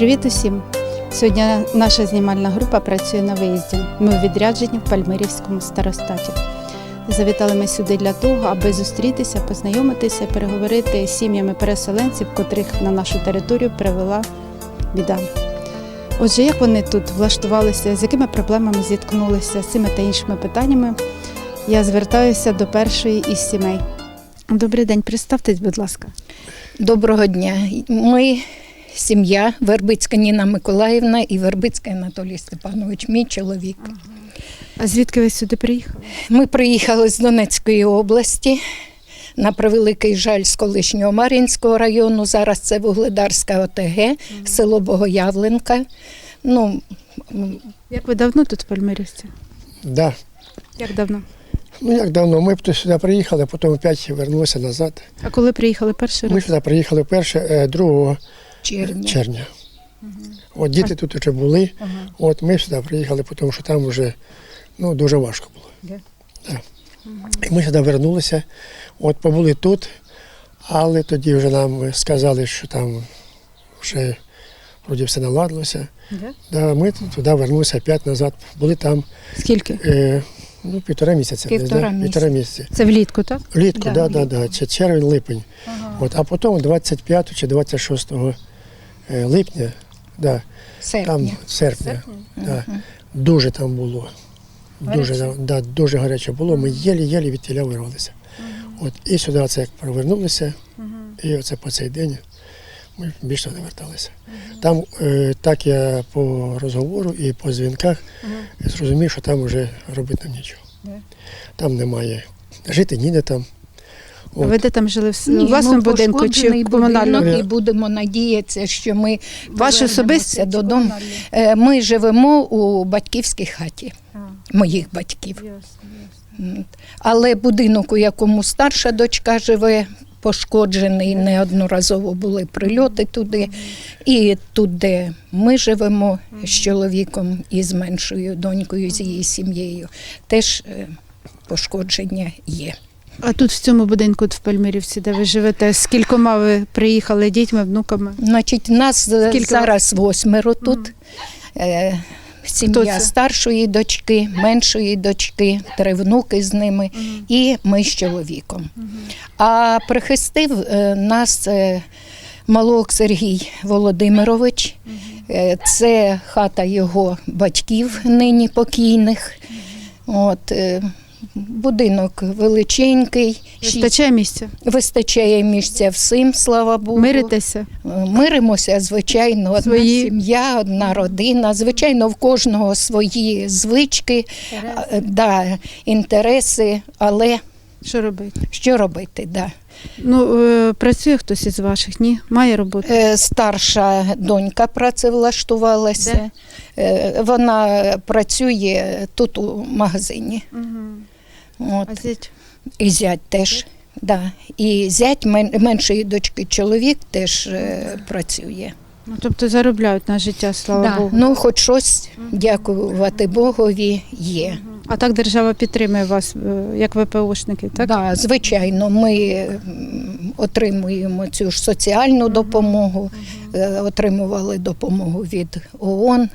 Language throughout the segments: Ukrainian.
Привіт усім! Сьогодні наша знімальна група працює на виїзді. Ми у відрядженні в Пальмирівському старостаті. Завітали ми сюди для того, аби зустрітися, познайомитися, переговорити з сім'ями переселенців, котрих на нашу територію привела біда. Отже, як вони тут влаштувалися, з якими проблемами зіткнулися з цими та іншими питаннями, я звертаюся до першої із сімей. Добрий день, представтесь, будь ласка. Доброго дня. Ми сім'я Вербицька Ніна Миколаївна і Вербицький Анатолій Степанович, мій чоловік. А звідки ви сюди приїхали? Ми приїхали з Донецької області. На превеликий жаль з колишнього Мар'їнського району. Зараз це Вугледарська ОТГ, село Богоявленка. Ну, Як ви давно тут в Пальмирівці? Да. Як давно? Ну, як давно? Ми б сюди приїхали, потім опять повернулися назад. А коли приїхали перший раз? Ми сюди приїхали перше, е, другого. Черня. Черня. Угу. От діти тут вже були, ага. от ми сюди приїхали, тому що там вже ну, дуже важко було. Да? Да. Угу. І ми сюди вернулися, от побули тут, але тоді вже нам сказали, що там вже вроді все наладилося. Да? Да, ми туди вернулися п'ять назад. Були там. Скільки? Е, Ну, півтора місяця. Півтора, десь, місяця. Півтора місяця. Це влітку, так? Влітку, так, да, да, да, да. червень-липень. Ага. От, А потім 25 чи 26 липня, да, Серпня. там серпня, да, дуже там було. Дуже, да, дуже гаряче було. Ми єлі-єлі від тіля вирвалися. От, і сюди це як повернулися, і оце по цей день ми більше не верталися. Там, е, так я по розговору і по дзвінках зрозумів, що там вже робити нам нічого. Да. Там немає. Жити ніде там. А ви де там жили в у Ні, власному ну, будинку чи в комунальному? будинок, І будемо надіятися, що ми Ваш повернемося особистий чи додому. Е, Ми живемо у батьківській хаті моїх батьків. Але будинок, у якому старша дочка живе, пошкоджений, неодноразово були прильоти туди. І тут, де ми живемо з чоловіком і з меншою донькою, з її сім'єю, теж е, пошкодження є. А тут в цьому будинку от в Пальмирівці, де ви живете, з кількома ви приїхали дітьми, внуками? Значить, нас е, Скільки зараз восьмеро тут. Е, Сім'я старшої дочки, меншої дочки, три внуки з ними, і ми з чоловіком. А прихистив е, нас Малок Сергій Володимирович. Це хата його батьків, нині покійних. От, е, будинок величенький, Вистачає місця? вистачає місця всім, слава Богу. Миритеся? Миримося, звичайно, одна Свої- сім'я, одна родина. Звичайно, в кожного свої звички, інтереси, да, інтереси, але Що робити? що робити? Да. Ну, е, працює хтось із ваших? Ні? Має роботу? Е, Старша донька працевлаштувалася. Де? Вона працює тут у магазині. От. А зять? І зять теж. Да. І зять меншої дочки чоловік теж е, працює. Ну, тобто заробляють на життя, слава Да. Богу. Ну, хоч щось, дякувати Богові, є. А так держава підтримує вас е, як ВПОшників, так? Да, звичайно, ми м, отримуємо цю ж соціальну допомогу, е, отримували допомогу від ООН.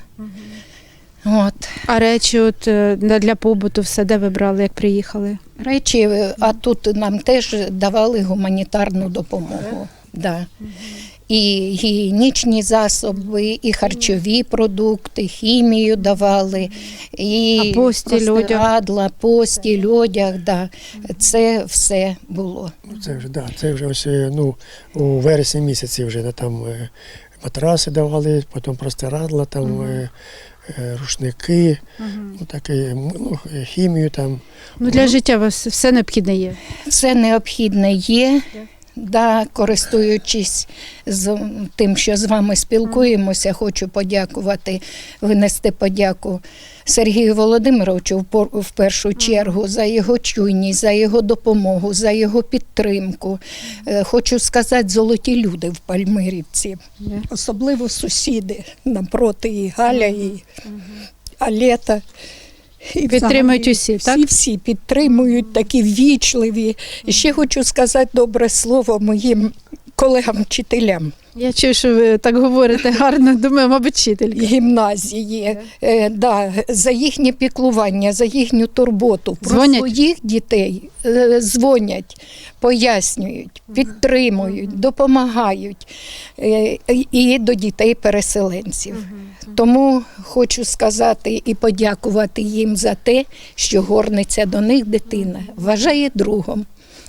От. А речі от е, для для побуту все де ви брали, як приїхали? Речі, е, а тут нам теж давали гуманітарну допомогу. Да. І гігієнічні засоби, і харчові продукти, хімію давали, і А постіль, одяг? простирадла, постіль, одяг. Да. Це все було. Ну, Це вже, да, це вже ось, е, ну, у вересні місяці вже да, там е, матраси давали, потім простирадла, там е, рушники, ну, таке, ну, хімію там. Ну для життя у вас все необхідне є. Все необхідне є. Да, користуючись з тим, що з вами спілкуємося, хочу подякувати, винести подяку Сергію Володимировичу в першу чергу за його чуйність, за його допомогу, за його підтримку. Е, Хочу сказати, золоті люди в Пальмирівці, особливо сусіди напроти і Галя, і Алета. І Підтримують усі, всі, так? всі підтримують, такі ввічливі. І ще хочу сказати добре слово моїм колегам-вчителям. Я чую, що ви так говорите гарно. Думаю, мабуть, вчителька. гімназії, е, да, за їхнє піклування, за їхню турботу. Про Дзвонять? своїх дітей е, дзвонять, пояснюють, підтримують, допомагають е, і до дітей-переселенців. Тому хочу сказати і подякувати їм за те, що горниться до них дитина, вважає другом.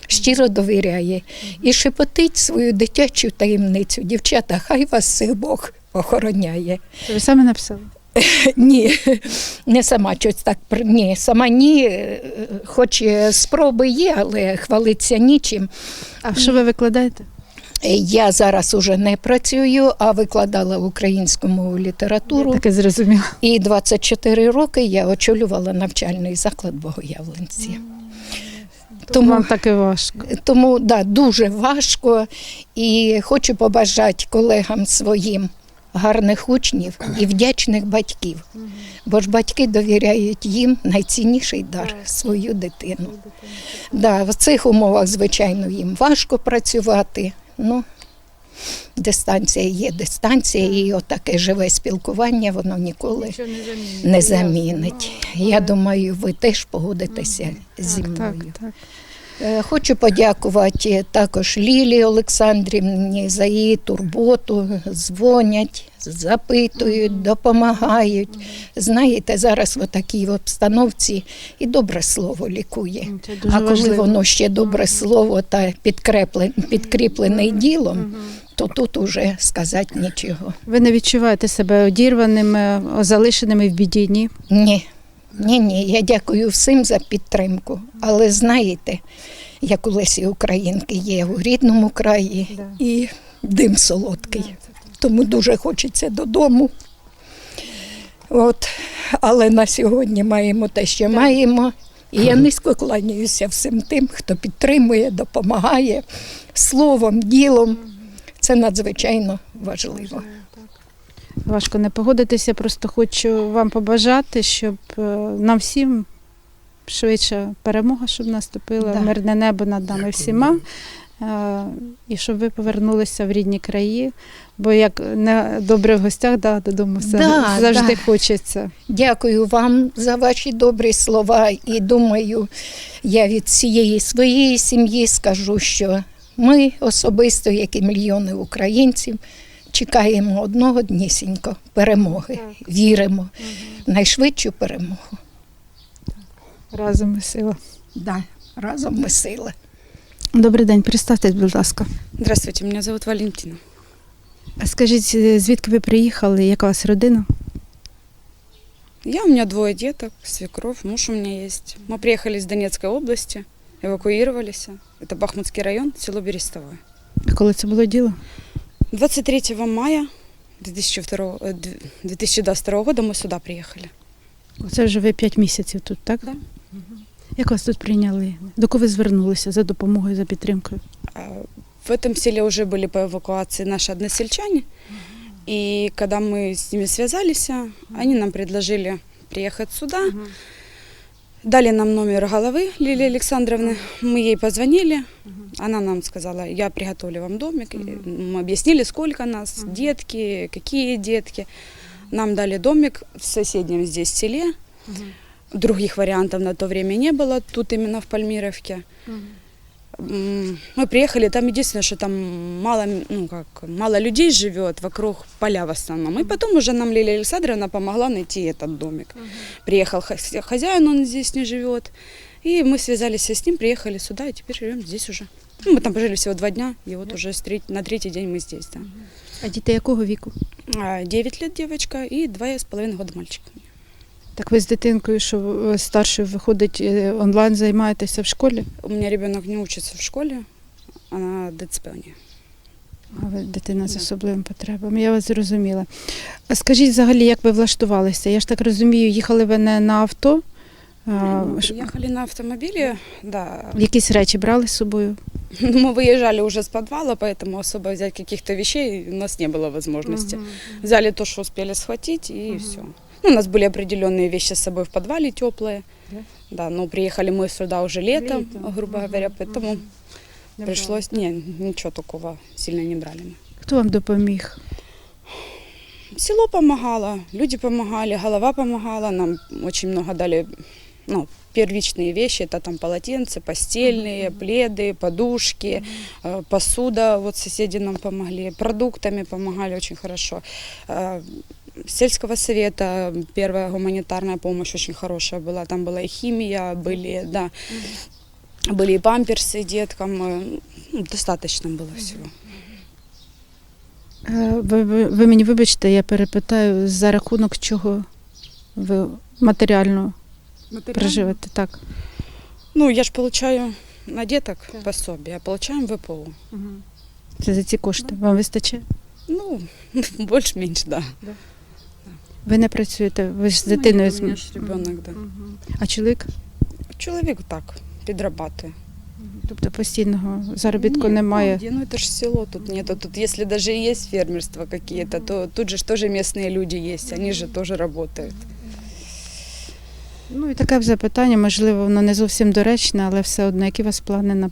Щиро довіряє і шепотить свою дитячу таємницю. Дівчата, хай вас всіх Бог охороняє. Це ви самі написали? Ні, не сама щось так. Ні, сама ні, е, хоч спроби є, але хвалиться нічим. А що ви викладаєте? Я зараз уже не працюю, а викладала українську мову літературу. Таке зрозуміло. І 24 роки я очолювала навчальний заклад Богоявленці. Тому вам таке важко. Тому да, дуже важко і хочу побажати колегам своїм гарних учнів і вдячних батьків. Бо ж батьки довіряють їм найцінніший дар свою дитину. Да, в цих умовах, звичайно, їм важко працювати. Ну, дистанція є дистанція, і отаке живе спілкування воно ніколи не замінить. Я думаю, ви теж погодитеся зі мною. Е, Хочу подякувати також Лілі Олександрівні за її турботу. Дзвонять, запитують, допомагають. Знаєте, зараз в такій обстановці і добре слово лікує. А коли воно ще добре слово та підкреплене, підкріплене ділом, то тут уже сказати нічого. Ви не відчуваєте себе одірваними, залишеними в біді, ні? Ні, ні, ні. Я дякую всім за підтримку. Але знаєте, як у Лесі Українки є у рідному краї Да. і дим солодкий. Тому дуже хочеться додому. От, але на сьогодні маємо те, що маємо. І я низько кланяюся всім тим, хто підтримує, допомагає словом, ділом. Це надзвичайно важливо. Важко не погодитися, просто хочу вам побажати, щоб е, нам всім швидше перемога, щоб наступила, Да. мирне небо над нами Дякую. всіма. е, І щоб ви повернулися в рідні краї, бо як не добре в гостях, да, додому все Да, завжди да. хочеться. Дякую вам за ваші добрі слова. І думаю, я від всієї своєї сім'ї скажу, що ми особисто, як і мільйони українців, чекаємо одного днісінько перемоги. Віримо в найшвидшу перемогу. Разом ми сила. Да, разом ми сила. Добрий день, представтесь, будь ласка. Здравствуйте, меня зовут Валентина. А Скажіть, е, звідки ви приїхали, яка у вас родина? Я, у меня двое деток, свекровь, муж у меня есть. Мы приехали из Донецкой области, эвакуировались. Это Бахмутский район, село Берестовое. А коли це було діло? 23 мая 2002, э, д- 2022 года мы сюда приехали. Це вже ви п'ять місяців тут, так? Да. Як вас тут прийняли? До кого ви звернулися за допомогою, за підтримкою? А, В этом селе уже были по эвакуации наши односельчане. И когда мы с ними связались, они нам предложили приехать сюда. Дали нам номер головы Лилии Александровны. Мы ей позвонили. Она нам сказала, я приготовлю вам домик. И Мы объяснили, сколько нас, детки, какие детки. Нам дали домик в соседнем здесь селе. Других вариантов на то время не было, тут именно в Пальмировке. М, Мы приехали, там единственное, что там мало, ну как, мало людей живет, вокруг поля в основном. И потом уже нам Лилия Александровна помогла найти этот домик. Приехал хозя- хозяин, он здесь не живет. И мы связались с ним, приехали сюда, и теперь живем здесь уже. Ну, мы там пожили всего два дня, и вот уже с треть- на третий день мы здесь, да. А діти якого віку? А, Девять лет девочка и два с половиной года мальчик. Так ви з дитинкою, що е, старшою виходить е, онлайн, займаєтеся в школі? У меня ребенок не учится в школе, она ДЦП у нее. А ви дитина з Да. особливими потребами. Я вас зрозуміла. А скажіть взагалі, як ви влаштувалися? Я ж так розумію, їхали ви не на авто. А, ш- Ехали на автомобиле, да. якісь речі брали з собою? Мы выезжали уже с подвала, поэтому особо взять каких-то вещей у нас не было возможности. Взяли то, что успели схватить, и все. Ну, у нас были определенные вещи с собой в подвале теплые. Да? Да, но приехали мы сюда уже летом, Летом. грубо Мгм, говоря, поэтому Пришлось, не, ничего такого сильно не брали мы. Хто вам допоміг? Село помогало, люди помогали, голова помогала, нам очень много дали, ну, первичные вещи, это там полотенца, постельные, пледы, подушки, э, посуда, вот соседи нам помогли, продуктами помогали очень хорошо. Э, Сельского совета первая гуманитарная помощь очень хорошая была, там была и химия, были, да, были и памперсы деткам, э, ну, достаточно было всего. Е, Ви, ви, ви мені вибачте, я перепитаю, за рахунок чого ви матеріально проживете? Так. Ну, я ж получаю на деток пособие, получаем ВПО. Це за ці кошти. Вам вистачає? Ну, больше-меньше, да. Ви не працюєте, ви ж з дитиною. Ну, меня ж ребенок, да. А чоловік? Чоловік так, підрабатує. Тобто постійного заробітку Ні, немає. Ну, где? ну это же село, тут нету. Тут если даже и есть фермерство какие-то, то тут же ж тоже местные люди есть, они же тоже работают. Ну і таке б запитання, можливо, воно не зовсім доречне, але все одно, які у вас плани на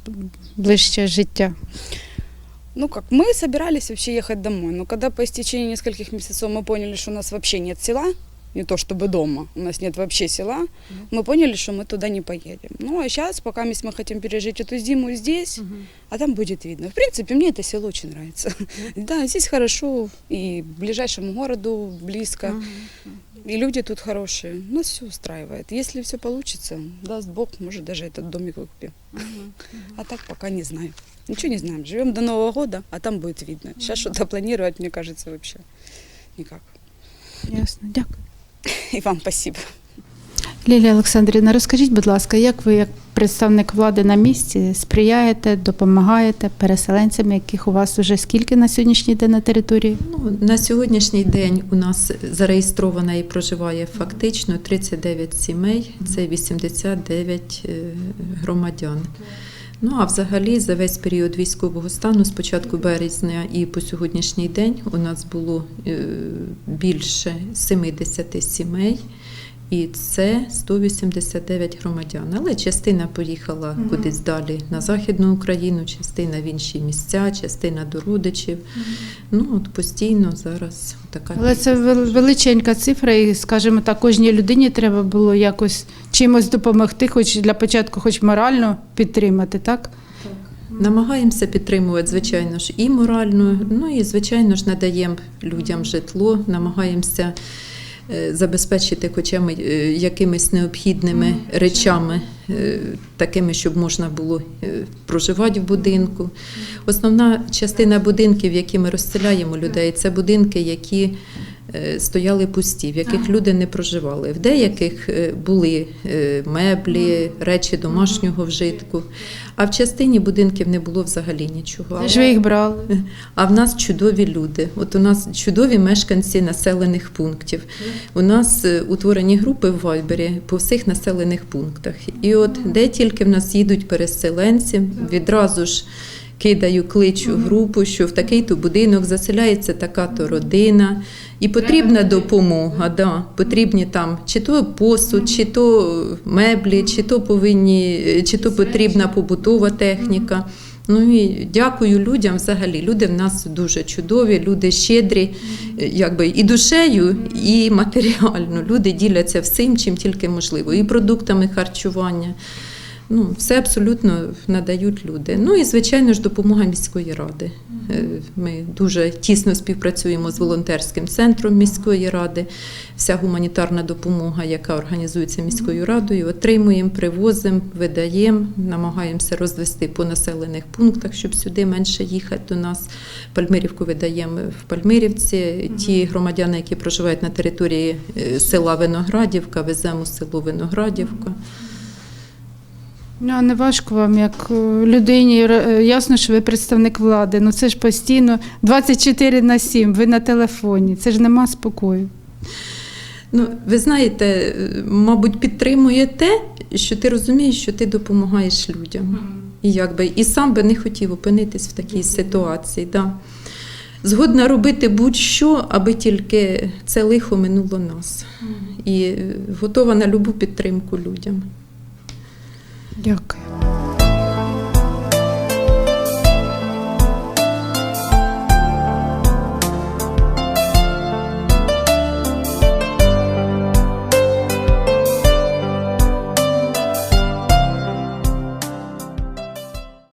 ближче життя? Ну как, мы собирались вообще ехать домой, но когда по истечении нескольких месяцев мы поняли, что у нас вообще нет села, не то чтобы дома, у нас нет вообще села, мы поняли, что мы туда не поедем. Ну а сейчас, пока мы хотим пережить эту зиму здесь, а там будет видно. В принципе, мне это село очень нравится. Да, здесь хорошо, и ближайшему городу близко, и люди тут хорошие. Нас все устраивает. Если все получится, даст Бог, может даже этот домик выкупим. А так пока не знаю. Ничего не знаем. Живем до Нового года, а там будет видно. Сейчас что-то планировать, мне кажется, вообще никак. Ясно, дякую. И вам спасибо. Лілія Олександрівна, розкажіть, будь ласка, як ви, як представник влади на місці, сприяєте, допомагаєте переселенцям, яких у вас вже скільки на сьогоднішній день на території? Ну, на сьогоднішній день у нас зареєстровано і проживає фактично 39 сімей, це 89 е, громадян. Ну а взагалі за весь період військового стану з початку березня і по сьогоднішній день у нас було е, більше 70 сімей. І це 189 громадян. Але частина поїхала кудись далі на Західну Україну, частина в інші місця, частина до родичів. Ну от постійно зараз така. Але це величенька цифра, і, скажімо так, кожній людині треба було якось чимось допомогти, хоч для початку, хоч морально підтримати, так? Намагаємося підтримувати, звичайно ж, і морально, ну і звичайно ж надаємо людям житло, намагаємося забезпечити хоча е, якимись необхідними речами, е, такими, щоб можна було е, проживати в будинку. Основна частина будинків, які ми розселяємо людей, це будинки, які е, стояли пусті, в яких люди не проживали. В деяких е, були е, меблі, речі домашнього вжитку, а в частині будинків не було взагалі нічого. Де ж ви їх брали? А в нас чудові люди. От у нас чудові мешканці населених пунктів. У нас е, утворені групи в Вайбері по всіх населених пунктах. І от де тільки в нас їдуть переселенці, відразу ж кидаю, кличу групу, що в такий-то будинок заселяється така-то родина. І потрібна допомога, да, потрібні там чи то посуд, чи то меблі, чи то повинні, чи то потрібна побутова техніка. Ну і дякую людям взагалі. Люди в нас дуже чудові, люди щедрі, е, якби і душею, і матеріально. Люди діляться всім, чим тільки можливо, і продуктами харчування. Ну, все абсолютно надають люди. Ну і звичайно ж допомога міської ради. Е, Ми дуже тісно співпрацюємо з волонтерським центром міської ради. Вся гуманітарна допомога, яка організується міською радою, отримуємо, привозимо, видаємо, намагаємося розвести по населених пунктах, щоб сюди менше їхати до нас. Пальмирівку видаємо в Пальмирівці. Ті громадяни, які проживають на території е, села Виноградівка, веземо село Виноградівка. Ну, не важко вам, як е, людині, е, ясно, що ви представник влади, ну це ж постійно 24 на 7, ви на телефоні, це ж нема спокою. Ну, ви знаєте, е, мабуть, підтримує те, що ти розумієш, що ти допомагаєш людям. І якби і сам би не хотів опинитись в такій ситуації. Да. Згодна робити будь-що, аби тільки це лихо минуло нас. І готова на любу підтримку людям. Дякую.